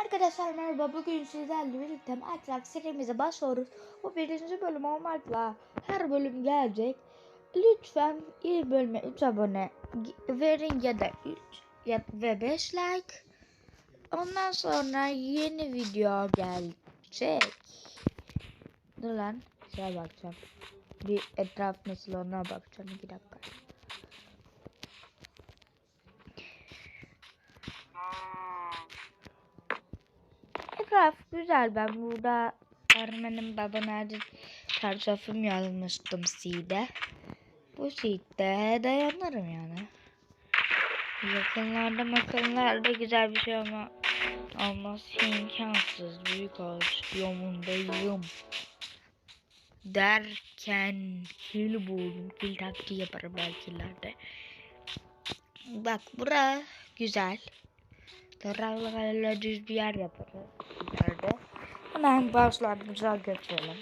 Arkadaşlar merhaba bugün sizlerle birlikte Minecraft serimize başlıyoruz. Bu birinci bölüm olmakla her bölüm gelecek. Lütfen ilk bölüme 3 abone verin ya da 3 ya ve 5 like. Ondan sonra yeni video gelecek. Dur lan şeye bakacağım. Bir etraf nasıl ona bakacağım. 2 dakika. Etraf güzel. Ben burada Armen'in baba nerede çarşafım yazmıştım C'de. Bu C'de dayanırım yani. Yakınlarda makınlarda güzel bir şey ama olmaz imkansız büyük ağaç yolundayım derken kil buldum kil taktiği yaparım belki ileride bak bura güzel Taraflarla düz bir yer yaparız ileride hemen başlarımıza götürelim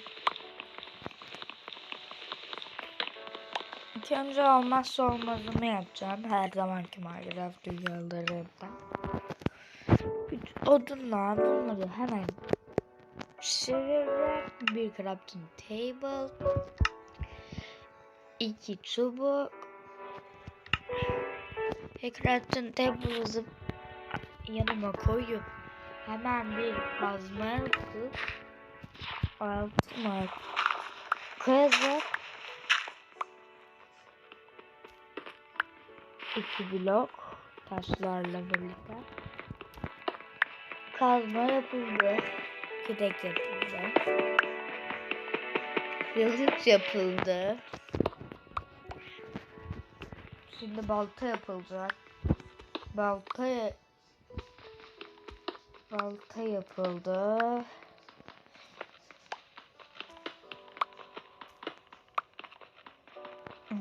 İlk önce olmazsa olmazımı yapacağım. Her zamanki Minecraft. Bir odunla bunları hemen pişiririm. Bir crafting table. iki çubuk. Ve crafting table'ımızı yanıma koyup hemen bir kazma yapıp altına kazıp iki blok taşlarla birlikte kazma yapıldı. Kürek yapıldı. Yılıç yapıldı. Şimdi balta yapılacak. Balta balta yapıldı. Hmm.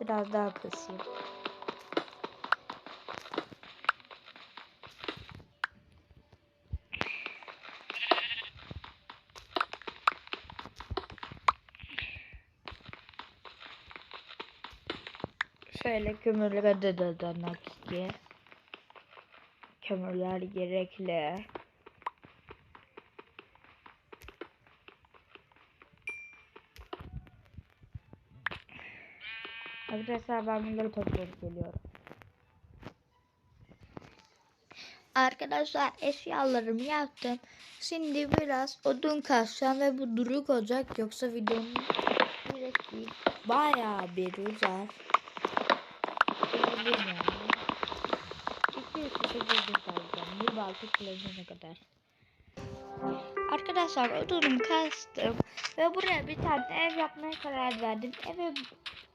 Biraz daha kısayım. Şöyle kömürlere dadanak ki. Kömürler gerekli. Arkadaşlar ben bunları toplayıp geliyorum. Arkadaşlar eşyalarımı yaptım. Şimdi biraz odun kasacağım ve bu duruk olacak. Yoksa videonun süresi bayağı bir uzar. Bilmiyorum yani. Üç kişi buldum kalacağım. Bir balta kullanana kadar. Arkadaşlar odunumu kastım. Ve buraya bir tane ev yapmaya karar verdim. Eve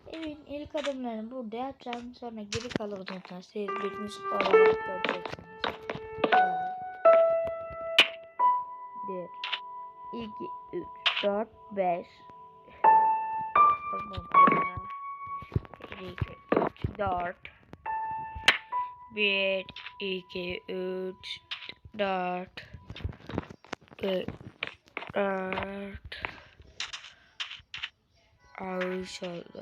Evin ilk adımlarını burada yapacağım. Sonra geri kalanını siz bitmiş olarak göreceksiniz. Bir, iki, üç, dört, beş. Bir, iki, üç, dört. Bir, iki, üç, dört. Bir, dört. Ağış oldu.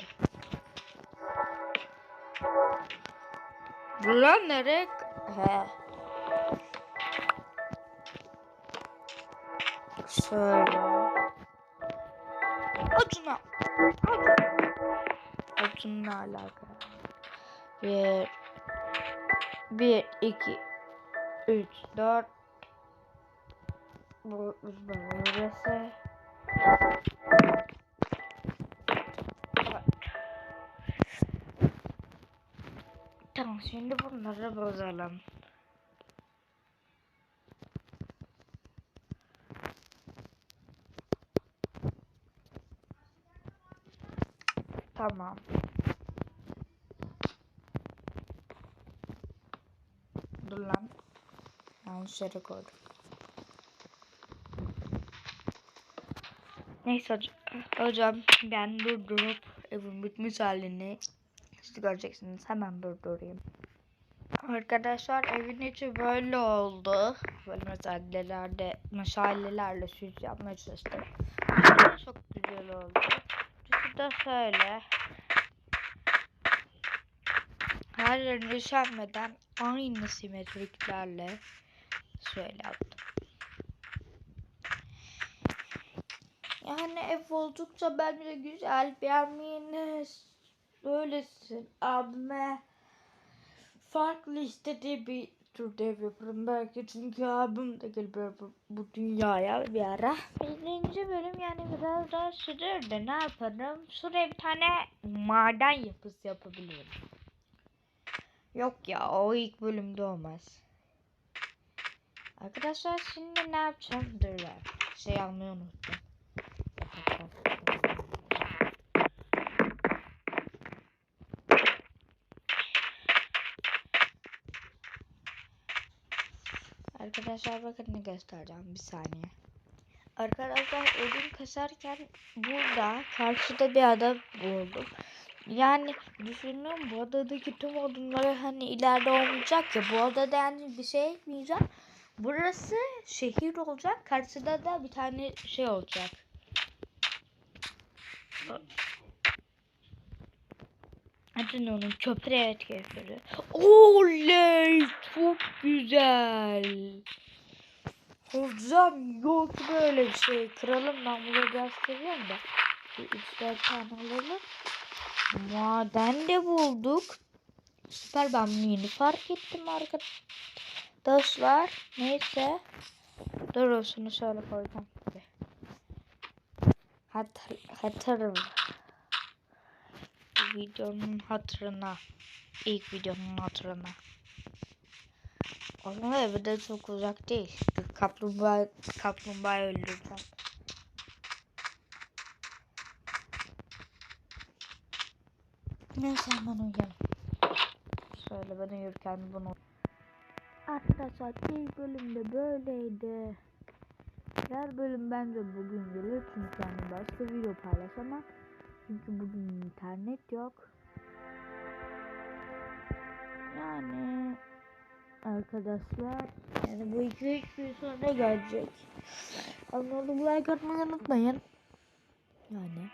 Lan nereye? He. Şöyle. Acuna. Acunla alakalı. Bir. Bir, iki, üç, dört. Bu burası. Tamam şimdi bunları bozalım. Tamam. Dur lan. Yanlış yere koydum. Neyse hocam, hocam ben durdurup evin bitmiş halini siz göreceksiniz. Hemen durdurayım. Arkadaşlar evin içi böyle oldu. Böyle meşalelerde, meşalelerle süs yapmaya çalıştım. Çok güzel oldu. Dışı da şöyle. Her yerine üşenmeden aynı simetriklerle şöyle yaptım. Yani ev oldukça bence güzel. Beğenmeyiniz. Böylesin. Abime farklı istediği bir türde ev yaparım belki çünkü abim de geliyor bu, bu dünyaya bir ara. Birinci bölüm yani biraz daha sürerdi ne yaparım? Şuraya bir tane maden yapısı yapabilirim. Yok ya o ilk bölümde olmaz. Arkadaşlar şimdi ne yapacağım? Durlar. Şey almayı unuttum. Arkadaşlar bakın ne göstereceğim bir saniye. Arkadaşlar odun kasarken burada karşıda bir ada buldum. Yani düşünün bu adadaki tüm odunları hani ileride olmayacak ya bu adada yani bir şey etmeyeceğim. Burası şehir olacak. Karşıda da bir tane şey olacak. Adı ne onun? Köprü köprü. Oley! Çok güzel. Hocam yok böyle bir şey. Kralım ben bunu gösteriyorum da. Bir üç dört tane alalım. Maden de bulduk. Süper ben bunu yeni fark ettim arkadaşlar. Neyse. Dur şunu şöyle koyacağım. Hatır, hatırım. Videonun hatırına. İlk videonun hatırına. Aslında evde çok uzak değil. Bir kaplumbağa, kaplumbağa öldüreceğim. Neyse hemen uyuyalım. Şöyle ben uyurken bunu... Arkadaşlar ilk bölümde böyleydi. Diğer bölüm bence bugün gelir çünkü yani başka video paylaşamam. Çünkü bugün internet yok. Yani arkadaşlar yani bu iki üç gün sonra gelecek. Anladım like atmayı unutmayın. Yani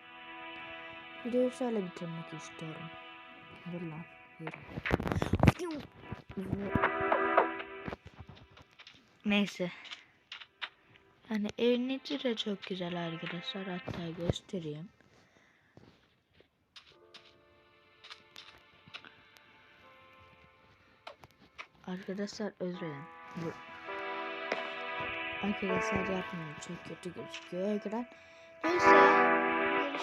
videoyu şöyle bitirmek istiyorum. Dur lan. Yürü. Neyse. Yani evin içi de çok güzel arkadaşlar. Hatta göstereyim. Arkadaşlar özür dilerim. Arkadaşlar yapmıyorum. Çok kötü gözüküyor ekran. Neyse.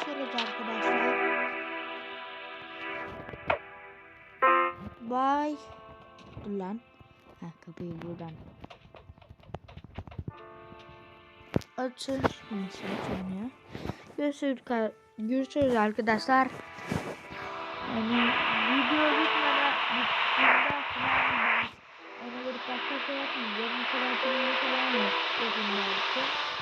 Görüşürüz arkadaşlar. Bye. Dur lan. Heh, kapıyı buradan. Neyse açılmıyor. Görüşürüz, görüşürüz arkadaşlar. Yani video bitmeden bittiğinde falan ben ona göre başka şey yapmayacağım. Mesela filmi falan yok. Gözüm belki.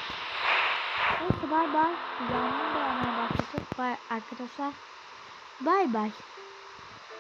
Neyse bay bay. Yanımda da başladık. Bay arkadaşlar. Bay bay.